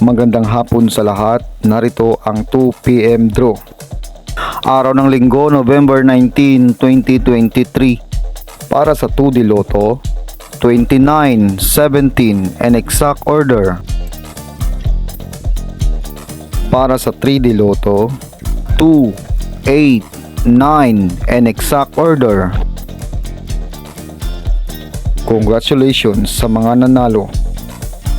Magandang hapon sa lahat. Narito ang 2pm draw. Araw ng linggo, November 19, 2023. Para sa 2D Lotto, 29, 17 and exact order. Para sa 3D Lotto, 2, 8, 9 and exact order. Congratulations sa mga nanalo.